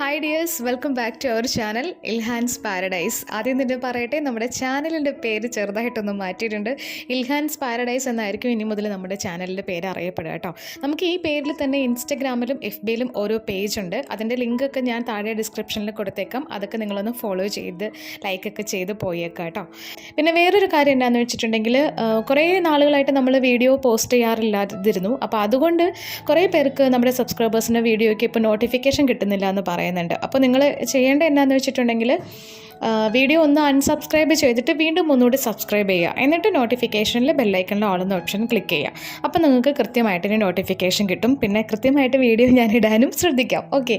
Hi dears welcome back to our channel Ilhan's Paradise ആദ്യം തന്നെ പറയട്ടെ നമ്മുടെ ചാനലിന്റെ പേര് ചെറുതായിട്ടൊന്ന് മാറ്റിയിട്ടുണ്ട്. ഇൽഹാൻസ് പാരഡൈസ് എന്നായിരിക്കും ഇനി മുതൽ നമ്മുടെ ചാനലിന്റെ പേര് അറിയപ്പെടുക കേട്ടോ. നമുക്ക് ഈ പേരിൽ തന്നെ ഇൻസ്റ്റഗ്രാമിലും എഫ് ബിയിലും ഓരോ പേജ് ഉണ്ട്. അതിന്റെ ലിങ്കൊക്കെ ഞാൻ താഴെ ഡിസ്ക്രിപ്ഷനിൽ കൊടുത്തേക്കാം. അതൊക്കെ നിങ്ങളൊന്ന് ഫോളോ ചെയ്ത് ലൈക്കൊക്കെ ചെയ്ത് പോയേക്കാം കേട്ടോ. പിന്നെ വേറൊരു കാര്യം എന്താണെന്ന് വെച്ചിട്ടുണ്ടെങ്കിൽ കുറേ നാളുകളായിട്ട് നമ്മൾ വീഡിയോ പോസ്റ്റ് ചെയ്യാറില്ലാതിരുന്നു. അപ്പോൾ അതുകൊണ്ട് കുറേ പേർക്ക് നമ്മുടെ സബ്സ്ക്രൈബേഴ്സിന്റെ വീഡിയോയ്ക്ക് ഇപ്പോൾ നോട്ടിഫിക്കേഷൻ കിട്ടുന്നില്ല എന്ന് പറയുന്നുണ്ട്. അപ്പോൾ നിങ്ങൾ ചെയ്യേണ്ട എന്താണെന്ന് വെച്ചിട്ടുണ്ടെങ്കിൽ വീഡിയോ ഒന്ന് അൺസബ്സ്ക്രൈബ് ചെയ്തിട്ട് വീണ്ടും ഒന്നുകൂടി സബ്സ്ക്രൈബ് ചെയ്യുക. എന്നിട്ട് നോട്ടിഫിക്കേഷനിൽ ബെല്ലൈക്കണിൽ ഓളുന്ന ഓപ്ഷൻ ക്ലിക്ക് ചെയ്യുക. അപ്പോൾ നിങ്ങൾക്ക് കൃത്യമായിട്ട് ഇനി നോട്ടിഫിക്കേഷൻ കിട്ടും. പിന്നെ കൃത്യമായിട്ട് വീഡിയോ ഞാൻ ഇടാനും ശ്രദ്ധിക്കാം. ഓക്കെ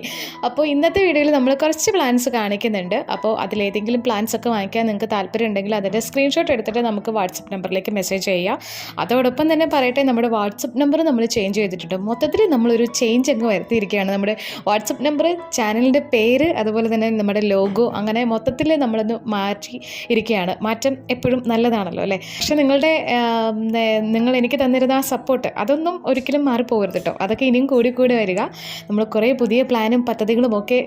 അപ്പോൾ ഇന്നത്തെ വീഡിയോയിൽ നമ്മൾ കുറച്ച് പ്ലാൻസ് കാണിക്കുന്നുണ്ട്. അപ്പോൾ അതിലേതെങ്കിലും പ്ലാൻസ് ഒക്കെ വാങ്ങിക്കാൻ നിങ്ങൾക്ക് താല്പര്യം ഉണ്ടെങ്കിൽ അതിന്റെ സ്ക്രീൻഷോട്ട് എടുത്തിട്ട് നമുക്ക് വാട്സപ്പ് നമ്പറിലേക്ക് മെസ്സേജ് ചെയ്യുക. അതോടൊപ്പം തന്നെ പറയട്ടെ നമ്മുടെ വാട്സപ്പ് നമ്പർ നമ്മൾ ചേഞ്ച് ചെയ്തിട്ടുണ്ട്. മൊത്തത്തിൽ നമ്മളൊരു ചേഞ്ച് അങ്ങ് വരുത്തിയിരിക്കുകയാണ്. നമ്മുടെ വാട്സപ്പ് നമ്പർ ചാനലിന്റെ പേര് അതുപോലെ തന്നെ നമ്മുടെ ലോഗോ അങ്ങനെ മൊത്തത്തിൽ നമ്മളൊന്ന് മാറ്റി ഇരിക്കുകയാണ്. മാറ്റം എപ്പോഴും നല്ലതാണല്ലോ അല്ലേ? പക്ഷെ നിങ്ങളുടെ നിങ്ങൾ എനിക്ക് തന്നിരുന്ന ആ സപ്പോർട്ട് അതൊന്നും ഒരിക്കലും മാറിപ്പോകരുത് കേട്ടോ. അതൊക്കെ ഇനിയും കൂടി കൂടി വരിക. നമ്മൾ കുറേ പുതിയ പ്ലാനും പദ്ധതികളും ഒക്കെ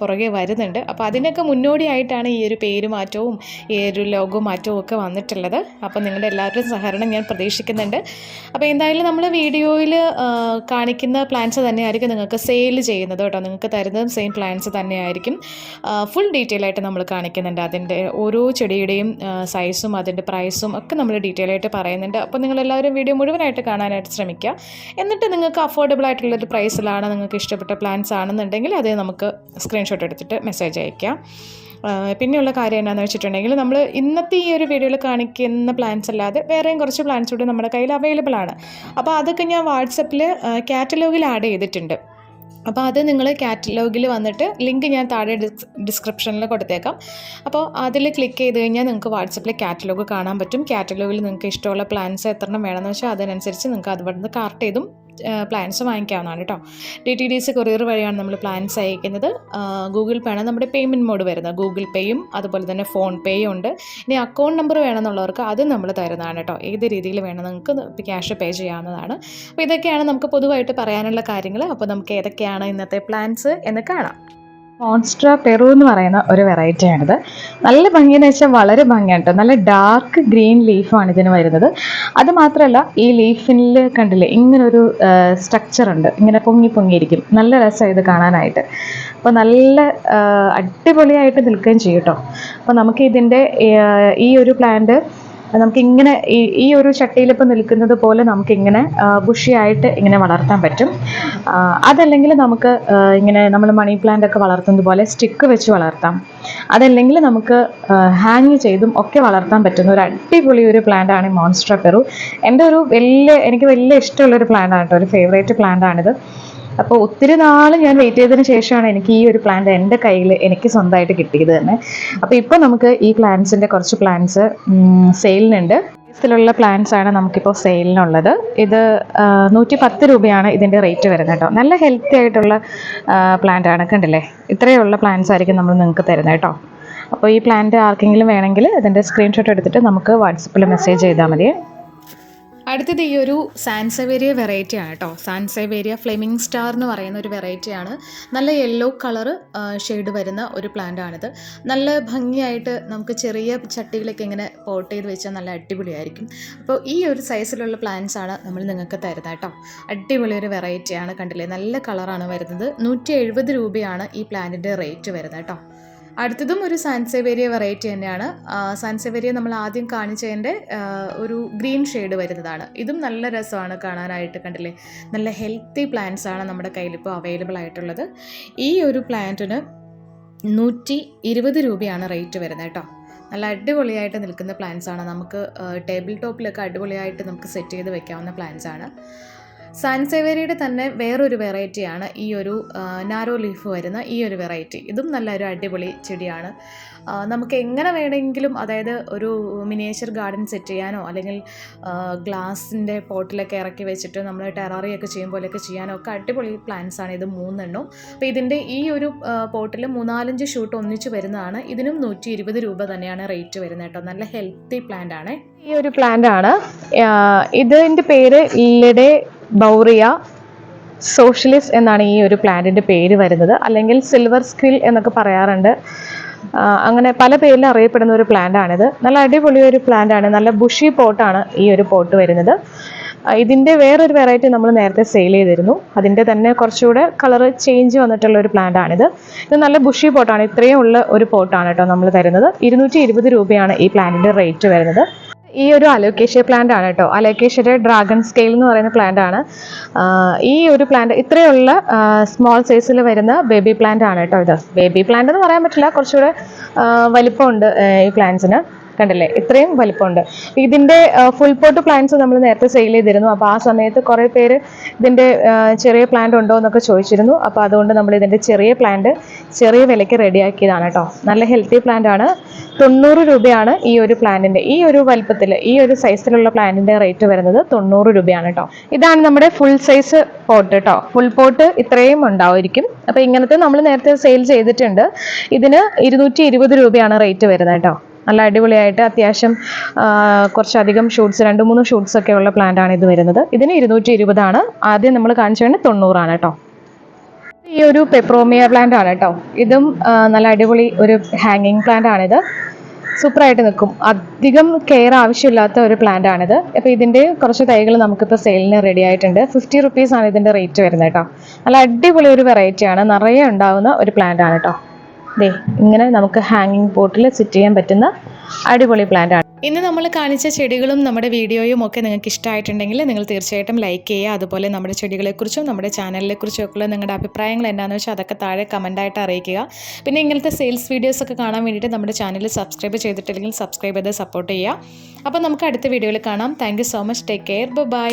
പുറകെ വരുന്നുണ്ട്. അപ്പോൾ അതിനൊക്കെ മുന്നോടിയായിട്ടാണ് ഈ ഒരു പേര് മാറ്റവും ഈ ഒരു ലോഗോ മാറ്റവും ഒക്കെ വന്നിട്ടുള്ളത്. അപ്പോൾ നിങ്ങളുടെ എല്ലാവരുടെയും സഹകരണം ഞാൻ പ്രതീക്ഷിക്കുന്നുണ്ട്. അപ്പോൾ എന്തായാലും നമ്മൾ വീഡിയോയിൽ കാണിക്കുന്ന പ്ലാൻസ് തന്നെയായിരിക്കും നിങ്ങൾക്ക് സെയിൽ ചെയ്യുന്നത് കേട്ടോ. നിങ്ങൾക്ക് തരുന്നതും സെയിം പ്ലാൻസ് തന്നെയായിരിക്കും. ഫുൾ ഡീറ്റെയിൽ ആയിട്ട് നമ്മൾ കാണിക്കുന്നുണ്ട്. അതിന്റെ ഓരോ ചെടിയുടെയും സൈസും അതിന്റെ പ്രൈസും ഒക്കെ നമ്മൾ ഡീറ്റെയിൽ ആയിട്ട് പറയുന്നുണ്ട്. അപ്പോൾ നിങ്ങളെല്ലാവരും വീഡിയോ മുഴുവനായിട്ട് കാണാനായിട്ട് ശ്രമിക്കുക. എന്നിട്ട് നിങ്ങൾക്ക് അഫോർഡബിൾ ആയിട്ടുള്ളൊരു പ്രൈസിലാണ് നിങ്ങൾക്ക് ഇഷ്ടപ്പെട്ട പ്ലാൻസ് ആണെന്നുണ്ടെങ്കിൽ അത് നമുക്ക് സ്ക്രീൻഷോട്ട് എടുത്തിട്ട് മെസ്സേജ് അയക്കാം. പിന്നെയുള്ള കാര്യം എന്താണെന്ന് വെച്ചിട്ടുണ്ടെങ്കിൽ നമ്മൾ ഇന്നത്തെ ഈ ഒരു വീഡിയോയിൽ കാണിക്കുന്ന പ്ലാൻസ് അല്ലാതെ വേറെയും കുറച്ച് പ്ലാൻസ് കൂടി നമ്മുടെ കയ്യിൽ അവൈലബിൾ ആണ്. അപ്പോൾ അതൊക്കെ ഞാൻ വാട്സപ്പിൽ കാറ്റലോഗിൽ ആഡ് ചെയ്തിട്ടുണ്ട്. അപ്പോൾ അത് നിങ്ങൾ കാറ്റലോഗിൽ വന്നിട്ട് ലിങ്ക് ഞാൻ താഴെ ഡിസ് ഡിസ്ക്രിപ്ഷനിൽ കൊടുത്തേക്കാം. അപ്പോൾ അതിൽ ക്ലിക്ക് ചെയ്ത് കഴിഞ്ഞാൽ നിങ്ങൾക്ക് വാട്സപ്പിൽ കാറ്റലോഗ് കാണാൻ പറ്റും. കാറ്റലോഗിൽ നിങ്ങൾക്ക് ഇഷ്ടമുള്ള പ്ലാൻസ് എത്രണം വേണമെന്ന് വെച്ചാൽ അതിനനുസരിച്ച് നിങ്ങൾക്ക് അതുപോലെ കാർട്ട് ചെയ്തും പ്ലാൻസ് വാങ്ങിക്കാവുന്നതാണ് കേട്ടോ D T D C courier വഴിയാണ് നമ്മൾ പ്ലാൻസ് അയക്കുന്നത്. ഗൂഗിൾ പേ ആണ് നമ്മുടെ പേയ്മെന്റ് മോഡ് വരുന്നത്. ഗൂഗിൾ പേയും അതുപോലെ തന്നെ ഫോൺ പേയും ഉണ്ട്. ഇനി അക്കൗണ്ട് നമ്പർ വേണമെന്നുള്ളവർക്ക് അത് നമ്മൾ തരുന്നതാണ് കേട്ടോ ഏത് രീതിയിൽ വേണം നിങ്ങൾക്ക് ക്യാഷ് പേ ചെയ്യാവുന്നതാണ്. അപ്പോൾ ഇതൊക്കെയാണ് നമുക്ക് പൊതുവായിട്ട് പറയാനുള്ള കാര്യങ്ങൾ അപ്പോൾ നമുക്ക് ഏതൊക്കെയാണ് ഇന്നത്തെ പ്ലാൻസ് എന്ന് കാണാം. മോൺസ്ട്ര പെറു എന്ന് പറയുന്ന ഒരു വെറൈറ്റിയാണിത് നല്ല ഭംഗിയെന്ന് വെച്ചാൽ വളരെ ഭംഗിയാണ് നല്ല ഡാർക്ക് ഗ്രീൻ ലീഫാണ് ഇതിന് വരുന്നത്. അത് മാത്രമല്ല ഈ ലീഫിൽ കണ്ടില്ലേ ഇങ്ങനൊരു സ്ട്രക്ചർ ഉണ്ട്. ഇങ്ങനെ പൊങ്ങി പൊങ്ങിയിരിക്കും. നല്ല രസമാണ് ഇത് കാണാനായിട്ട്. അപ്പോൾ നല്ല അടിപൊളിയായിട്ട് നിൽക്കുകയും ചെയ്യും കേട്ടോ. അപ്പോൾ നമുക്ക് ഇതിന്റെ ഈ ഒരു പ്ലാന്റ് നമുക്ക് ഇങ്ങനെ ഈ ഒരു ചട്ടിയിൽ നിൽക്കുന്നത് പോലെ നമുക്ക് ഇങ്ങനെ ബുഷിയായിട്ട് ഇങ്ങനെ വളർത്താൻ പറ്റും. അതല്ലെങ്കിൽ നമുക്ക് ഇങ്ങനെ നമ്മൾ മണി പ്ലാന്റ് ഒക്കെ വളർത്തുന്നത് പോലെ സ്റ്റിക്ക് വെച്ച് വളർത്താം. അതല്ലെങ്കിൽ നമുക്ക് ഹാങ് ചെയ്തും ഒക്കെ വളർത്താൻ പറ്റുന്ന ഒരു അടിപൊളി ഒരു പ്ലാന്റ് ആണ് മോൺസ്ട്ര പെറു എന്റെ ഒരു വലിയ എനിക്ക് വലിയ ഇഷ്ടമുള്ളൊരു പ്ലാന്റ് ആണ് കേട്ടോ ഒരു ഫേവറേറ്റ് പ്ലാന്റ് ആണിത്. അപ്പോൾ ഒത്തിരി നാൾ ഞാൻ വെയിറ്റ് ചെയ്തതിനു ശേഷമാണ് എനിക്ക് ഈ ഒരു പ്ലാന്റ് എന്റെ കയ്യിൽ എനിക്ക് സ്വന്തമായിട്ട് കിട്ടിയത് തന്നെ. അപ്പോൾ ഇപ്പോൾ നമുക്ക് ഈ പ്ലാന്റ്സിന്റെ കുറച്ച് പ്ലാന്റ്സ് സെയിലിനുണ്ട് ിലുള്ള പ്ലാന്റ്സ് ആണ് നമുക്കിപ്പോൾ സെയിലിനുള്ളത് ഇത് നൂറ്റി പത്ത് രൂപയാണ് ഇതിന്റെ റേറ്റ് വരുന്നത് കേട്ടോ. നല്ല ഹെൽത്തി ആയിട്ടുള്ള പ്ലാന്റ് ആണ്. കണ്ടില്ലേ? ഇത്രയുള്ള പ്ലാന്റ്സ് ആയിരിക്കും നമ്മൾ നിങ്ങൾക്ക് തരുന്നത് കേട്ടോ. അപ്പോൾ ഈ പ്ലാന്റ് ആർക്കെങ്കിലും വേണമെങ്കിൽ ഇതിന്റെ സ്ക്രീൻഷോട്ട് എടുത്തിട്ട് നമുക്ക് വാട്സപ്പിൽ മെസ്സേജ് ചെയ്താൽ മതി. അടുത്തത് ഈ ഒരു സാൻസവേരിയ വെറൈറ്റി ആണ് കേട്ടോ. സാൻസവേരിയ ഫ്ലെമിംഗ് സ്റ്റാർ എന്ന് പറയുന്ന ഒരു വെറൈറ്റിയാണ് നല്ല യെല്ലോ കളർ ഷെയ്ഡ് വരുന്ന ഒരു പ്ലാന്റ് ആണിത്. നല്ല ഭംഗിയായിട്ട് നമുക്ക് ചെറിയ ചട്ടികളൊക്കെ ഇങ്ങനെ പോട്ട് ചെയ്ത് വെച്ചാൽ നല്ല അടിപൊളിയായിരിക്കും. അപ്പോൾ ഈ ഒരു സൈസിലുള്ള പ്ലാന്റ്സ് ആണ് നമ്മൾ നിങ്ങൾക്ക് തരുന്നത് കേട്ടോ. അടിപൊളി ഒരു വെറൈറ്റിയാണ് കണ്ടില്ലേ? നല്ല കളറാണ് വരുന്നത്. നൂറ്റി രൂപയാണ് ഈ പ്ലാന്റിന്റെ റേറ്റ് വരുന്നത് കേട്ടോ. അടുത്തതും ഒരു സാൻസേവേരിയ വെറൈറ്റി തന്നെയാണ്. സാൻസെവേരിയ നമ്മൾ ആദ്യം കാണിച്ചതിന്റെ ഒരു ഗ്രീൻ ഷെയ്ഡ് വരുന്നതാണ്. ഇതും നല്ല രസമാണ് കാണാനായിട്ട് കണ്ടില്ലേ? നല്ല ഹെൽത്തി പ്ലാന്റ്സ് ആണ് നമ്മുടെ കയ്യിൽ ഇപ്പോൾ അവൈലബിൾ ആയിട്ടുള്ളത്. ഈ ഒരു പ്ലാന്റിന് നൂറ്റി ഇരുപത് രൂപയാണ് റേറ്റ് വരുന്നത് കേട്ടോ. നല്ല അടിപൊളിയായിട്ട് നിൽക്കുന്ന പ്ലാന്റ്സ് ആണ്. നമുക്ക് ടേബിൾ ടോപ്പിലൊക്കെ അടിപൊളിയായിട്ട് നമുക്ക് സെറ്റ് ചെയ്ത് വെക്കാവുന്ന പ്ലാന്റ്സ് ആണ്. സാൻസേവേരിയുടെ തന്നെ വേറൊരു വെറൈറ്റിയാണ് ഈ ഒരു നാരോ ലീഫ് വരുന്ന ഈ ഒരു വെറൈറ്റി. ഇതും നല്ലൊരു അടിപൊളി ചെടിയാണ്. നമുക്ക് എങ്ങനെ വേണമെങ്കിലും അതായത് ഒരു മിനിയേച്ചർ ഗാർഡൻ സെറ്റ് ചെയ്യാനോ അല്ലെങ്കിൽ ഗ്ലാസിന്റെ പോട്ടിലൊക്കെ ഇറക്കി വെച്ചിട്ട് നമ്മൾ ടെററിയൊക്കെ ചെയ്യും പോലെയൊക്കെ ചെയ്യാനോ ഒക്കെ അടിപൊളി പ്ലാന്റ്സ് ആണ് ഇത് മൂന്നെണ്ണം. അപ്പോൾ ഇതിന്റെ ഈ ഒരു പോട്ടിൽ മൂന്നാലഞ്ച് ഷൂട്ട് ഒന്നിച്ച് വരുന്നതാണ്. ഇതിനും നൂറ്റി ഇരുപത് രൂപ തന്നെയാണ് റേറ്റ് വരുന്നത് കേട്ടോ. നല്ല ഹെൽത്തി പ്ലാന്റ് ആണ് ഈ ഒരു പ്ലാന്റ് ആണ് ഇതിന്റെ പേര് ലിഡെ ബൗറിയ സോഷ്യലിസ്റ്റ് എന്നാണ് ഈ ഒരു പ്ലാന്റിന്റെ പേര് വരുന്നത്. അല്ലെങ്കിൽ സിൽവർ സ്ക്രിൽ എന്നൊക്കെ പറയാറുണ്ട്. അങ്ങനെ പല പേരിൽ അറിയപ്പെടുന്ന ഒരു പ്ലാന്റ് ആണിത്. നല്ല അടിപൊളി ഒരു പ്ലാന്റാണ് നല്ല ബുഷി പോട്ടാണ് ഈ ഒരു പോട്ട് വരുന്നത്. ഇതിന്റെ വേറൊരു വെറൈറ്റി നമ്മൾ നേരത്തെ സെയിൽ ചെയ്തിരുന്നു. അതിന്റെ തന്നെ കുറച്ചുകൂടെ കളർ ചേഞ്ച് വന്നിട്ടുള്ള ഒരു പ്ലാന്റ് ആണിത്. ഇത് നല്ല ബുഷി പോട്ടാണ് ഇത്രയും ഉള്ള ഒരു പോട്ടാണ് കേട്ടോ നമ്മൾ തരുന്നത്. ഇരുന്നൂറ്റി രൂപയാണ് ഈ പ്ലാന്റിന്റെ റേറ്റ് വരുന്നത്. ഈ ഒരു അലോക്കേഷ്യ പ്ലാന്റ് ആണ് കേട്ടോ. അലോക്കേഷ്യയുടെ ഡ്രാഗൺ സ്കെയിൽ എന്ന് പറയുന്ന പ്ലാന്റ് ആണ്. ഈ ഒരു പ്ലാന്റ് ഇത്രയുള്ള സ്മോൾ സൈസിൽ വരുന്ന ബേബി പ്ലാന്റ് ആണ് കേട്ടോ ഇത്. ബേബി പ്ലാന്റ് എന്ന് പറയാൻ പറ്റില്ല. കുറച്ചുകൂടെ വലിപ്പമുണ്ട് ഈ പ്ലാന്റ്സിന് കണ്ടില്ലേ? ഇത്രയും വലിപ്പമുണ്ട്. ഇതിന്റെ ഫുൾ പോട്ട് പ്ലാന്റ്സ് നമ്മൾ നേരത്തെ സെയിൽ ചെയ്തിരുന്നു. അപ്പോൾ ആ സമയത്ത് കുറേ പേര് ഇതിന്റെ ചെറിയ പ്ലാന്റ് ഉണ്ടോ എന്നൊക്കെ ചോദിച്ചിരുന്നു. അപ്പോൾ അതുകൊണ്ട് നമ്മൾ ഇതിന്റെ ചെറിയ പ്ലാന്റ് ചെറിയ വിലയ്ക്ക് റെഡിയാക്കിയതാണ് കേട്ടോ. നല്ല ഹെൽത്തി പ്ലാന്റ് ആണ്. തൊണ്ണൂറ് രൂപയാണ് ഈ ഒരു പ്ലാന്റിന്റെ ഈ ഒരു വലിപ്പത്തിൽ ഈ ഒരു സൈസിലുള്ള പ്ലാന്റിന്റെ റേറ്റ് വരുന്നത് തൊണ്ണൂറ് രൂപയാണ് കേട്ടോ. ഇതാണ് നമ്മുടെ ഫുൾ സൈസ് പോട്ട് കേട്ടോ. ഫുൾ പോട്ട് ഇത്രയും ഉണ്ടാവുമായിരിക്കും. അപ്പോൾ ഇങ്ങനത്തെ നമ്മൾ നേരത്തെ സെയിൽ ചെയ്തിട്ടുണ്ട്. ഇതിന് ഇരുന്നൂറ്റി രൂപയാണ് റേറ്റ് വരുന്നത് കേട്ടോ. നല്ല അടിപൊളിയായിട്ട് അത്യാവശ്യം കുറച്ചധികം ഷൂട്ട്സ് രണ്ട് മൂന്ന് ഷൂട്ട്സ് ഒക്കെ ഉള്ള പ്ലാന്റ് ആണ് ഇത് വരുന്നത്. ഇതിന് ഇരുന്നൂറ്റി ഇരുപതാണ് ആദ്യം നമ്മൾ കാണിച്ചു വേണ്ടി തൊണ്ണൂറാണ് കേട്ടോ. ഈ ഒരു പെപ്രോമിയ പ്ലാന്റ് ആണ് കേട്ടോ. ഇതും നല്ല അടിപൊളി ഒരു ഹാങ്ങിങ് പ്ലാന്റ് ആണിത് സൂപ്പറായിട്ട് നിൽക്കും. അധികം കെയർ ആവശ്യമില്ലാത്ത ഒരു പ്ലാന്റ് ആണിത് അപ്പോൾ ഇതിന്റെ കുറച്ച് തൈകൾ നമുക്കിപ്പോൾ സെയിലിന് റെഡി ആയിട്ടുണ്ട്. ഫിഫ്റ്റി റുപ്പീസ് ആണ് ഇതിന്റെ റേറ്റ് വരുന്നത് കേട്ടോ. നല്ല അടിപൊളി ഒരു വെറൈറ്റി ആണ്. നിറയെ ഉണ്ടാവുന്ന ഒരു പ്ലാന്റ് ആണ് കേട്ടോ. ദേ ഇങ്ങനെ നമുക്ക് ഹാങ്ങിങ് പോട്ടിൽ സെറ്റ് ചെയ്യാൻ പറ്റുന്ന അടിപൊളി പ്ലാന്റ് ആണ്. ഇന്ന് നമ്മൾ കാണിച്ച ചെടികളും നമ്മുടെ വീഡിയോയും ഒക്കെ നിങ്ങൾക്ക് ഇഷ്ടമായിട്ടുണ്ടെങ്കിൽ നിങ്ങൾ തീർച്ചയായിട്ടും ലൈക്ക് ചെയ്യുക. അതുപോലെ നമ്മുടെ ചെടികളെക്കുറിച്ചും നമ്മുടെ ചാനലിനെക്കുറിച്ചും ഒക്കെ നിങ്ങളുടെ അഭിപ്രായങ്ങൾ എന്താണെന്ന് വെച്ചാൽ അതൊക്കെ താഴെ കമന്റായിട്ട് അറിയിക്കുക. പിന്നെ ഇങ്ങനത്തെ സെയിൽസ് വീഡിയോസ് ഒക്കെ കാണാൻ വേണ്ടിയിട്ട് നമ്മുടെ ചാനൽ സബ്സ്ക്രൈബ് ചെയ്തിട്ടില്ലെങ്കിൽ സബ്സ്ക്രൈബ് ചെയ്ത് സപ്പോർട്ട് ചെയ്യുക. അപ്പോൾ നമുക്ക് അടുത്ത വീഡിയോയിൽ കാണാം. Thank so much take care bye